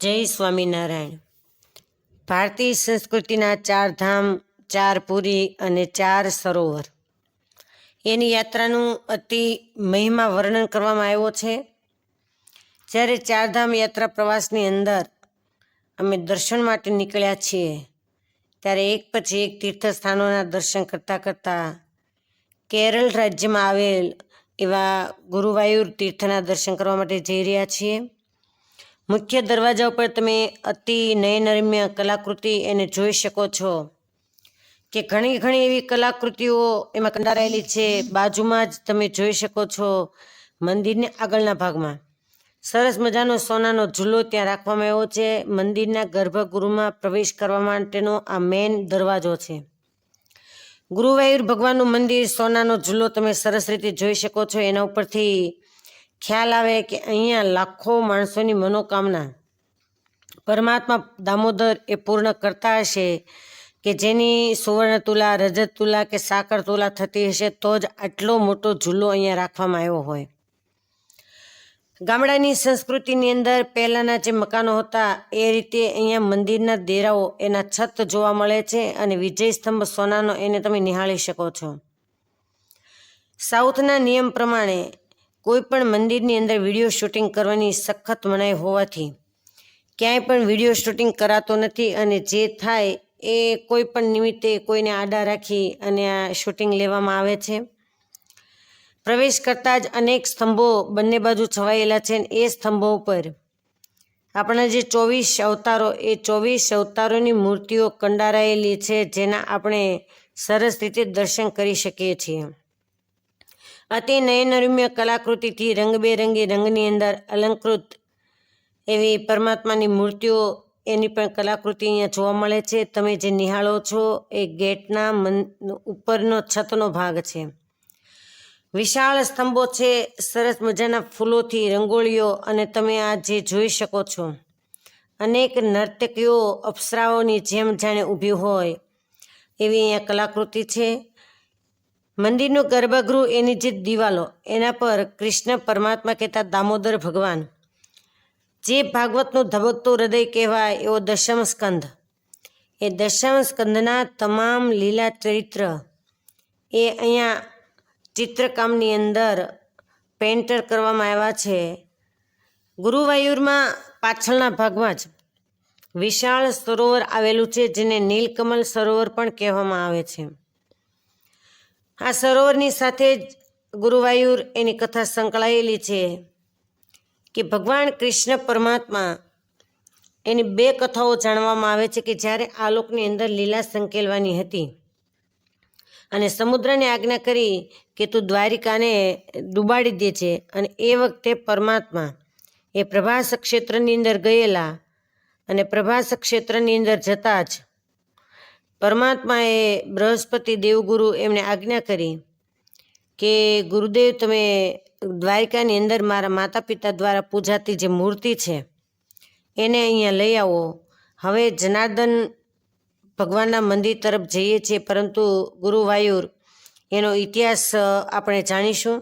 જય સ્વામિનારાયણ. ભારતીય સંસ્કૃતિના ચાર ધામ, ચાર પુરી અને ચાર સરોવર. એની યાત્રાનું અતિ મહિમા વર્ણન કરવામાં આવ્યો છે. જ્યારે ચારધામ યાત્રા પ્રવાસની અંદર અમે દર્શન માટે નીકળ્યા છીએ, ત્યારે એક પછી એક તીર્થસ્થાનોના દર્શન કરતાં કરતાં કેરળ રાજ્યમાં આવેલ એવા ગુરુવાયુર તીર્થના દર્શન કરવા માટે જઈ રહ્યા છીએ. મુખ્ય દરવાજા ઉપર તમે અતિ નયનરમ્ય કલાકૃતિ એને જોઈ શકો છો કે ઘણી ઘણી એવી કલાકૃતિઓ એમાં કંડારાયેલી છે. બાજુમાં જ તમે જોઈ શકો છો મંદિરને આગળના ભાગમાં. સરસ મજાનો સોનાનો ઝૂલો ત્યાં રાખવામાં આવ્યો છે. મંદિરના ગર્ભગૃહમાં પ્રવેશ કરવા માટેનો આ મેન દરવાજો છે. ગુરુવાયુર ભગવાનનું મંદિર સોનાનો ઝૂલો તમે સરસ રીતે જોઈ શકો છો. એના ઉપરથી ખ્યાલ આવે કે અહીંયા લાખો માણસોની મનોકામના પરમાત્મા દામોદર એ પૂર્ણ કરતા હશે કે જેની સુવર્ણ તુલા, રજત તુલા કે સાકર તુલા થતી હશે, તો જ આટલો મોટો ઝૂલો અહીંયા રાખવામાં આવ્યો હોય. ગામડાની સંસ્કૃતિની અંદર પહેલાંના જે મકાનો હતા, એ રીતે અહીંયા મંદિરના દેરાઓ, એના છત જોવા મળે છે અને વિજય સ્તંભ સોનાનો એને તમે નિહાળી શકો છો. સાઉથના નિયમ પ્રમાણે કોઈ પણ મંદિરની અંદર વીડિયો શૂટિંગ કરવાની સખત મનાઈ હોવાથી ક્યાંય પણ વીડિયો શૂટિંગ કરાતો નથી અને જે થાય એ કોઈ પણ નિમિત્તે કોઈને આડા રાખી અને આ શૂટિંગ લેવામાં આવે છે. પ્રવેશ કરતાં જ અનેક સ્તંભો બંને બાજુ છવાયેલા છે એ સ્તંભો ઉપર આપણા જે ચોવીસ અવતારો, એ ચોવીસ અવતારોની મૂર્તિઓ કંડારાયેલી છે જેના આપણે સરસ રીતે દર્શન કરી શકીએ છીએ. અતિ નયનરમ્ય કલાકૃતિથી રંગબેરંગી રંગની અંદર અલંકૃત એવી પરમાત્માની મૂર્તિઓ એની પણ કલાકૃતિ અહીંયા જોવા મળે છે. તમે જે નિહાળો છો એ ગેટના મન ઉપરનો છતનો ભાગ છે. વિશાળ સ્તંભો છે, સરસ મજાના ફૂલોથી રંગોળીઓ અને તમે આ જે જોઈ શકો છો. અનેક નર્તકીઓ અપ્સરાઓની જેમ જાણે ઊભી હોય એવી અહીંયા કલાકૃતિ છે. મંદિરનું ગર્ભગૃહ એની જે દિવાલો. એના પર કૃષ્ણ પરમાત્મા કહેતા, દામોદર ભગવાન. જે ભાગવતનું ધબકતું હૃદય કહેવાય એવો દશમ સ્કંધ એ દશમ સ્કંદના તમામ લીલા ચરિત્ર એ અહીંયા ચિત્રકામની અંદર પેન્ટર કરવામાં આવ્યા છે. ગુરુવાયુરમાં પાછળના ભાગમાં જ વિશાળ સરોવર આવેલું છે, જેને નીલકમલ સરોવર પણ કહેવામાં આવે છે. આ સરોવરની સાથે જ ગુરુવાયુર એની કથા સંકળાયેલી છે કે ભગવાન કૃષ્ણ પરમાત્મા એની બે કથાઓ જાણવામાં આવે છે કે જ્યારે આ લોકની અંદર લીલા સંકેલવાની હતી. અને સમુદ્રને આજ્ઞા કરી કે તું દ્વારિકાને ડૂબાડી દે છે અને એ વખતે પરમાત્મા એ પ્રભાસ ક્ષેત્રની અંદર ગયેલા અને પ્રભાસ ક્ષેત્રની અંદર જતાં જ પરમાત્માએ બૃહસ્પતિ દેવગુરુ એમને આજ્ઞા કરી કે, ગુરુદેવ, તમે દ્વારિકાની અંદર મારા માતા પિતા દ્વારા પૂજાતી જે મૂર્તિ છે, એને અહીંયા લઈ આવો. હવે જનાર્દન ભગવાનના મંદિર તરફ જઈએ છીએ, પરંતુ ગુરુવાયુર એનો ઇતિહાસ આપણે જાણીશું.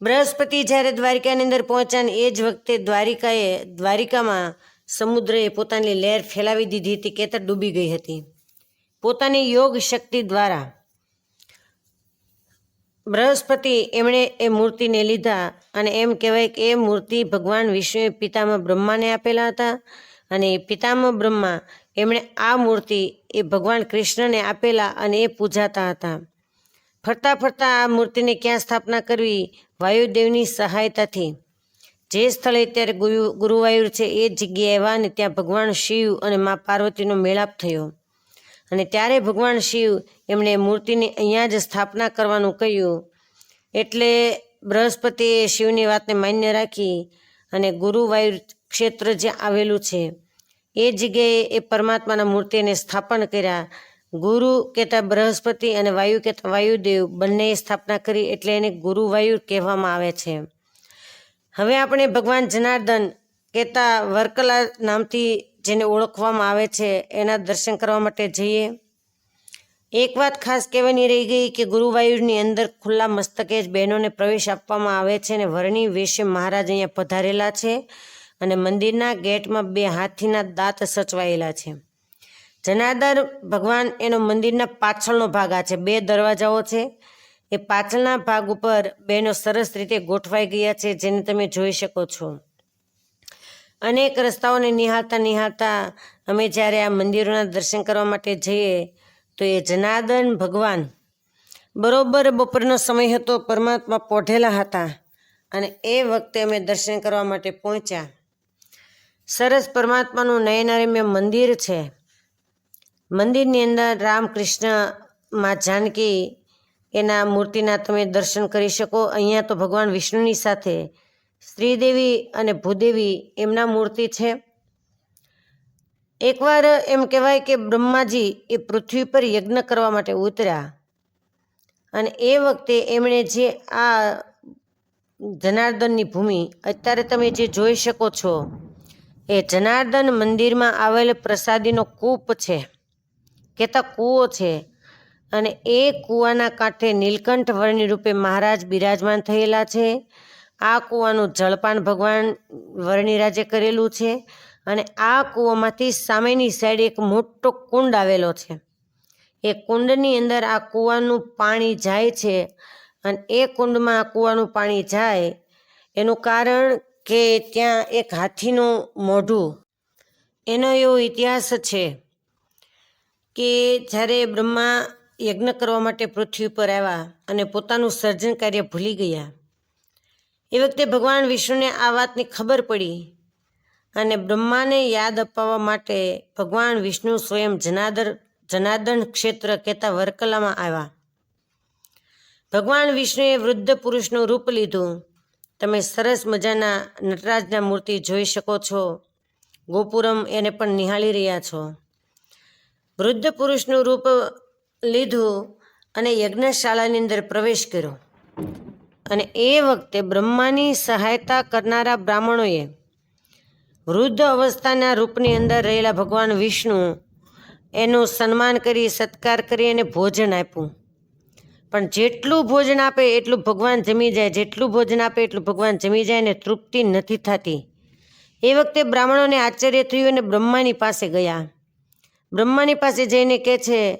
બૃહસ્પતિ જ્યારે દ્વારિકાની અંદર પહોંચ્યા એ જ વખતે દ્વારિકાએ, દ્વારિકામાં સમુદ્રએ પોતાની લહેર ફેલાવી દીધી હતી, કેતર ડૂબી ગઈ હતી. પોતાની યોગ શક્તિ દ્વારા. બૃહસ્પતિ એમણે એ મૂર્તિને લીધા અને એમ કહેવાય કે એ મૂર્તિ ભગવાન વિષ્ણુએ પિતામાં બ્રહ્માને આપેલા હતા અને પિતામાં બ્રહ્મા એમણે આ મૂર્તિ એ ભગવાન કૃષ્ણને આપેલા અને એ પૂજાતા હતા. ફરતા ફરતા આ મૂર્તિને ક્યાં સ્થાપના કરવી? વાયુદેવની સહાયતાથી. જે સ્થળે અત્યારે ગુરુ ગુરુવાયુર છે એ જગ્યાએ એવા ને ત્યાં ભગવાન શિવ અને મા પાર્વતીનો મેળાપ થયો. અને ત્યારે ભગવાન શિવ એમણે મૂર્તિની અહીંયા જ સ્થાપના કરવાનું કહ્યું. એટલે બૃહસ્પતિએ શિવની વાતને માન્ય રાખી અને ગુરુવાયુ ક્ષેત્ર જે આવેલું છે, એ જગ્યાએ એ પરમાત્માના મૂર્તિને સ્થાપન કર્યા. ગુરુ કહેતા બૃહસ્પતિ અને વાયુ કહેતા વાયુદેવ બંનેએ સ્થાપના કરી એટલે એને ગુરુવાયુ કહેવામાં આવે છે. હવે આપણે ભગવાન જનાર્દન કહેતા વર્કલા નામથી જેને ઓળખવામાં આવે છે, એના દર્શન કરવા માટે જઈએ. એક વાત ખાસ કહેવાની રહી ગઈ કે ગુરુવાયુરની અંદર ખુલ્લા મસ્તકે જ બહેનોને પ્રવેશ આપવામાં આવે છે અને વરણી વેશે મહારાજ અહીંયા પધારેલા છે અને મંદિરના ગેટમાં બે હાથીના દાંત સચવાયેલા છે. જનાર્દર ભગવાન એનો મંદિરના પાછળનો ભાગ આ છે. બે દરવાજાઓ છે. એ પાછળના ભાગ ઉપર બેનો સરસ રીતે ગોઠવાઈ ગયા છે, જેને તમે જોઈ શકો છો. અનેક રસ્તાઓને નિહાળતા નિહાળતા અમે જ્યારે આ મંદિરોના દર્શન કરવા માટે જઈએ, તો એ જનાર્દન ભગવાન બરોબર બપોરનો સમય હતો, પરમાત્મા પોઢેલા હતા અને એ વખતે અમે દર્શન કરવા માટે પહોંચ્યા. સરસ પરમાત્માનું નયનારમ્ય મંદિર છે. મંદિરની અંદર રામકૃષ્ણમાં જાનકી એના મૂર્તિના તમે દર્શન કરી શકો. અહીંયા તો ભગવાન વિષ્ણુની સાથે શ્રીદેવી અને ભૂદેવી એમના મૂર્તિ છે. એકવાર એમ કહેવાય કે બ્રહ્માજી એ પૃથ્વી પર યજ્ઞ કરવા માટે ઉતર્યા અને એ વખતે એમણે જે આ જનાર્દનની ભૂમિ, અત્યારે તમે જે જોઈ શકો છો, એ જનાર્દન મંદિરમાં આવેલ પ્રસાદીનો કૂપ છે, કહેતા કૂવો છે અને એ કૂવાના કાંઠે નીલકંઠ વર્ણી રૂપે મહારાજ બિરાજમાન થયેલા છે આ કૂવાનું જળપાન ભગવાન વર્ણિરાજે કરેલું છે અને આ કૂવામાંથી સામેની સાઈડ એક મોટો કુંડ આવેલો છે. એ કુંડની અંદર આ કૂવાનું પાણી જાય છે અને એ કુંડમાં આ કૂવાનું પાણી જાય એનું કારણ કે ત્યાં એક હાથીનું મોઢું. એનો એવો ઇતિહાસ છે કે જ્યારે બ્રહ્મા યજ્ઞ કરવા માટે પૃથ્વી પર આવ્યા અને પોતાનું સર્જન કાર્ય ભૂલી ગયા એ વખતે ભગવાન વિષ્ણુને આ વાતની ખબર પડી અને બ્રહ્માને યાદ અપાવવા માટે ભગવાન વિષ્ણુ સ્વયં જનાદર, જનાર્દન ક્ષેત્ર કહેતા વર્કલામાં આવ્યા. ભગવાન વિષ્ણુએ વૃદ્ધ પુરુષનું રૂપ લીધું. તમે સરસ મજાના નટરાજના મૂર્તિ જોઈ શકો છો. ગોપુરમ એને પણ નિહાળી રહ્યા છો. વૃદ્ધ પુરુષનું રૂપ લીધું અને યજ્ઞશાળાની અંદર પ્રવેશ કર્યો. અને એ વખતે બ્રહ્માની સહાયતા કરનારા બ્રાહ્મણોએ વૃદ્ધ અવસ્થાના રૂપની અંદર રહેલા ભગવાન વિષ્ણુ એનું સન્માન કરી, સત્કાર કરી અને ભોજન આપ્યું. પણ જેટલું ભોજન આપે એટલું ભગવાન જમી જાય, જેટલું ભોજન આપે એટલું ભગવાન જમી જાય અને તૃપ્તિ નથી થતી. એ વખતે બ્રાહ્મણોને આશ્ચર્ય થયું અને બ્રહ્માની પાસે ગયા. બ્રહ્માની પાસે જઈને કહે છે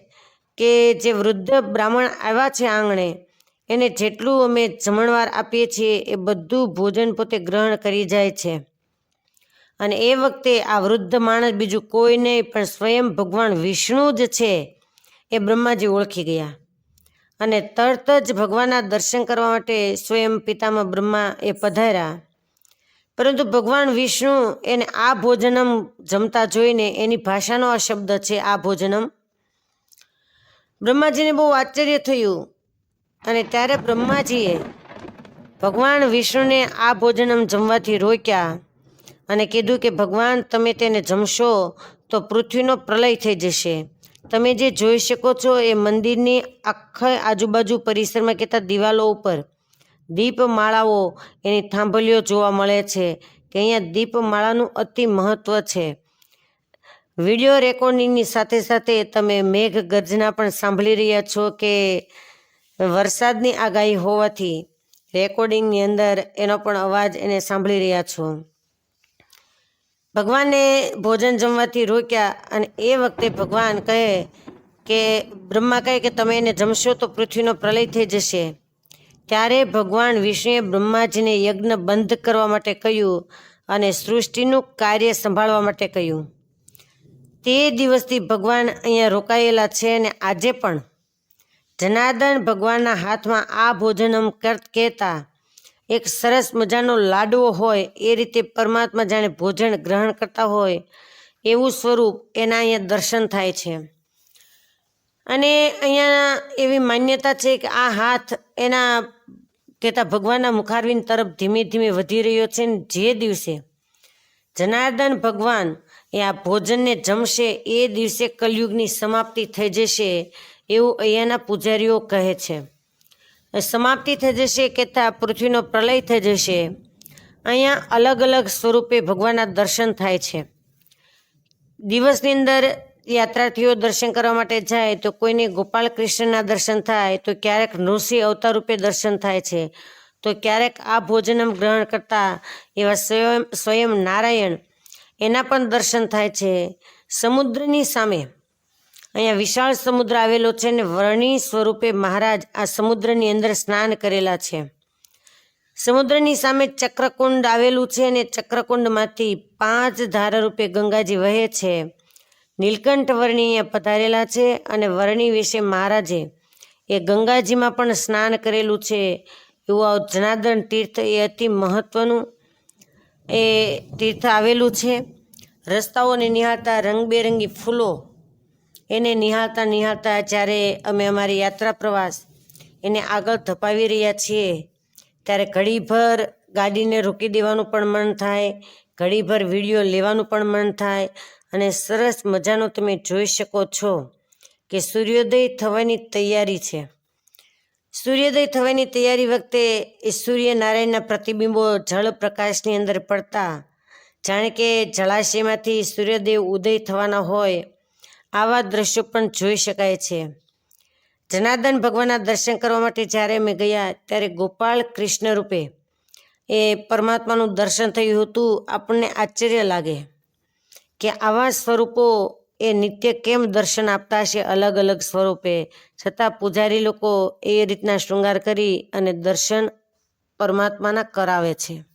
કે જે વૃદ્ધ બ્રાહ્મણ આવ્યા છે આંગણે એને જેટલું અમે જમણવાર આપીએ છીએ એ બધું ભોજન પોતે ગ્રહણ કરી જાય છે. અને એ વખતે આ વૃદ્ધ માણસ બીજું કોઈ નહીં, પણ સ્વયં ભગવાન વિષ્ણુ જ છે એ બ્રહ્માજી ઓળખી ગયા. અને તરત જ ભગવાનના દર્શન કરવા માટે સ્વયં પિતામાં બ્રહ્મા એ પધાર્યા. પરંતુ ભગવાન વિષ્ણુ એને આ ભોજનમ જમતા જોઈને એની ભાષાનો આ શબ્દ છે આ ભોજનમ. બ્રહ્માજીને બહુ આશ્ચર્ય થયું અને ત્યારે બ્રહ્માજીએ ભગવાન વિષ્ણુને આ ભોજનમ જમવાથી રોક્યા અને કીધું કે, ભગવાન, તમે તેને જમશો તો પૃથ્વીનો પ્રલય થઈ જશે. તમે જે જોઈ શકો છો એ મંદિરની આખા આજુબાજુ પરિસરમાં કહેતા દિવાલો ઉપર દીપમાળાઓ એની થાંભલીઓ જોવા મળે છે કે અહીંયા દીપમાળાનું અતિ મહત્ત્વ છે. વીડિયો રેકોર્ડિંગની સાથે સાથે તમે મેઘ ગર્જના પણ સાંભળી રહ્યા છો કે વરસાદની આગાહી હોવાથી રેકોર્ડિંગની અંદર એનો પણ અવાજ એને સાંભળી રહ્યા છો. ભગવાને ભોજન જમવાથી રોક્યા અને એ વખતે ભગવાન કહે કે, બ્રહ્મા કહે કે, તમે એને જમશો તો પૃથ્વીનો પ્રલય થઈ જશે. ત્યારે ભગવાન વિષ્ણુએ બ્રહ્માજીને યજ્ઞ બંધ કરવા માટે કહ્યું અને સૃષ્ટિનું કાર્ય સંભાળવા માટે કહ્યું. તે દિવસથી ભગવાન અહીંયા રોકાયેલા છે અને આજે પણ જનાર્દન ભગવાનના હાથમાં આ ભોજનમ કરત કહેતા, એક સરસ મજાનો લાડવો હોય, એ રીતે પરમાત્મા જાણે ભોજન ગ્રહણ કરતા હોય, એવું સ્વરૂપ એના અહીંયા દર્શન થાય છે. અને અહીંયા એવી માન્યતા છે કે આ હાથ એના, કહેતા, ભગવાનના મુખારવીન તરફ ધીમે ધીમે વધી રહ્યો છે ને જે દિવસે જનાર્દન ભગવાન એ આ ભોજનને જમશે, એ દિવસે કલયુગની સમાપ્તિ થઈ જશે એવું અહીંયાના પૂજારીઓ કહે છે. સમાપ્તિ થઈ જશે કહેતા પૃથ્વીનો પ્રલય થઈ જશે. અહીંયા અલગ અલગ સ્વરૂપે ભગવાનના દર્શન થાય છે. દિવસની અંદર યાત્રાર્થીઓ દર્શન કરવા માટે જાય તો કોઈને ગોપાલ કૃષ્ણના દર્શન થાય, તો ક્યારેક નૃસિંહ અવતાર રૂપે દર્શન થાય છે. તો ક્યારેક આ ભોજનમ ગ્રહણ કરતા એવા સ્વયં સ્વયં નારાયણ એના પણ દર્શન થાય છે. સમુદ્રની સામે અહીંયા વિશાળ સમુદ્ર આવેલો છે ને વર્ણિ સ્વરૂપે મહારાજ આ સમુદ્રની અંદર સ્નાન કરેલા છે. સમુદ્રની સામે ચક્રકુંડ આવેલું છે અને ચક્રકુંડમાંથી પાંચ ધારા રૂપે ગંગાજી વહે છે. નીલકંઠ વર્ણી અહીંયા પધારેલા છે અને વર્ણિ વિશે મહારાજે એ ગંગાજીમાં પણ સ્નાન કરેલું છે. એવું આ જનાર્દન તીર્થ એ અતિ મહત્વનું એ તીર્થ આવેલું છે. રસ્તાઓને નિહાળતા રંગબેરંગી ફૂલો એને નિહાળતા નિહાળતા જ્યારે અમે અમારી યાત્રા પ્રવાસ એને આગળ ધપાવી રહ્યા છીએ, ત્યારે ઘડીભર ગાડીને રોકી દેવાનું પણ મન થાય, ઘડીભર વીડિયો લેવાનું પણ મન થાય અને સરસ મજાનો તમે જોઈ શકો છો કે સૂર્યોદય થવાની તૈયારી છે. સૂર્યોદય થવાની તૈયારી વખતે એ સૂર્યનારાયણના પ્રતિબિંબો જળ પ્રકાશની અંદર પડતા, જાણે કે જળાશયમાંથી સૂર્યદેવ ઉદય થવાના હોય આવા દ્રશ્યો પણ જોઈ શકાય છે. જનાર્દન ભગવાનના દર્શન કરવા માટે જ્યારે અમે ગયા ત્યારે ગોપાળ કૃષ્ણ રૂપે એ પરમાત્માનું દર્શન થયું હતું, આપણને આશ્ચર્ય લાગે કે આવા સ્વરૂપો એ નિત્ય કેમ દર્શન આપતા હશે અલગ અલગ સ્વરૂપે? છતાં પૂજારી લોકો એ રીતના શૃંગાર કરી અને દર્શન પરમાત્માના કરાવે છે.